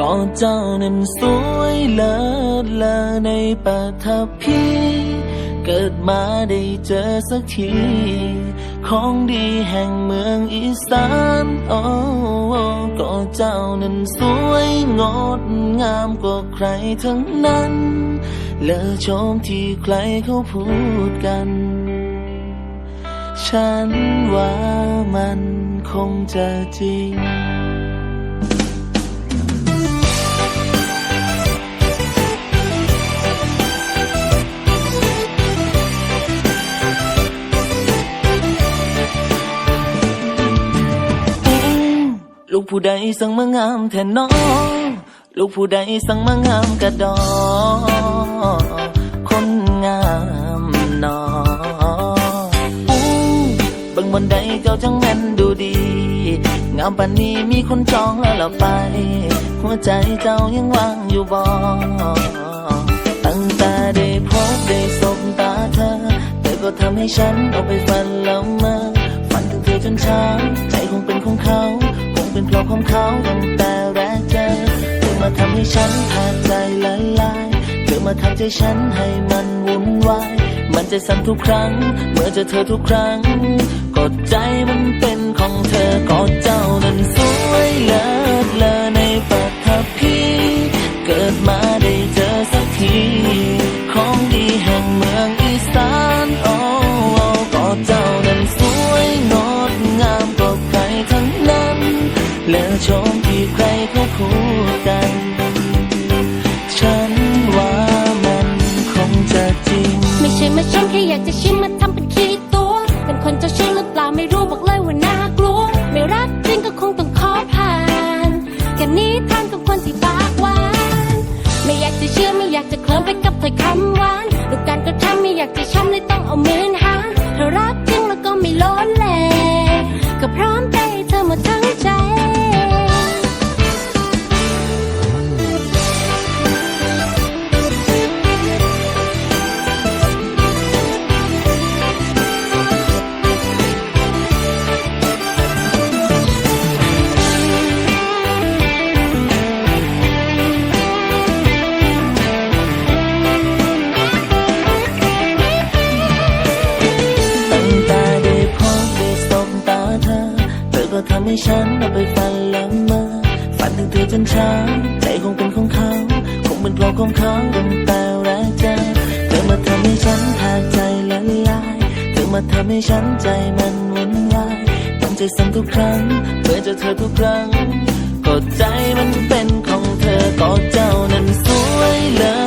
ก็เจ้านั้นสวยเลิศเลอในปัทภีเกิดมาได้เจอสักที ของดีแห่งเมืองอีสานโอ้ก็เจ้านั้นสวยงดงามกว่าใครทั้งนั้น เลอชมที่ใครเขาพูดกัน ฉันว่ามันคงจะจริง ลูกผู้ใดสั่งมางามแทนน้อง ลูกผู้ใดสั่งมางามกระดอคนงามนออู้บิ่งบนใดเจ้าจังแม่นดูดี งามปานนี้มีคนจองแล้วล่ะไป หัวใจเจ้ายังว่างอยู่บ่ตั้งแต่ได้พบได้สบตาเธอแต่ก็ทำให้ฉันเอาไปฝันแล้วมื่อฝันถึงเธอจนเช้าใจคงเป็นของเขา คงเป็นเพราะของเขาตั้งแต่แรกเจอเธอมาทำให้ฉันขาดใจละลายเธอมาทำใจฉันให้มันวุ่นวาย มันใจสั่นทุกครั้ง เมื่อเจอเธอทุกครั้งกดใจมันเป็นของเธอก็เจ้านั้นสวยเลิศเลอใน ชมที่ใครเขาพูดกัน ฉันว่ามันคงจะจริง ไม่ใช่มาชมแค่อยากจะชิมมาทำเป็นขี้ตัว เป็นคนเจ้าชู้หรือเปล่าไม่รู้บอกเลยว่าน่ากลัว ไม่รักจริงก็คงต้องขอผ่านแค่นี้ทางกับคนที่ปากหวาน ไม่อยากจะเชื่อไม่อยากจะเคลิ้มไปกับถ้อยคำหวานหรือการกระทำไม่อยากจะช้ำเลยต้องเอามือ ทำให้ฉันเอาไปฝันละเมอฝันถึงเธอจนเช้า ใจคงเป็นของเขา คงเป็นเพราะของเขาตั้งแต่แรกเจอเธอมาทำให้ฉันแทบใจละลาย เธอมาทำให้ฉันใจมันวุ่นวายต้องใจสั่นทุกครั้งเมื่อเจอเธอทุกครั้งก็ใจมันเป็นของเธอก็เจ้านั้นสวยเลิศ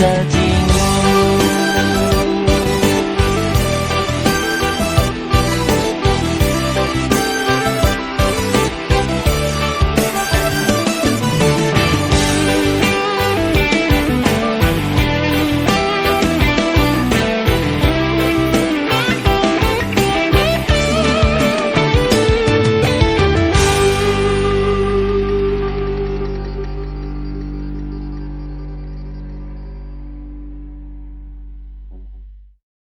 deserto.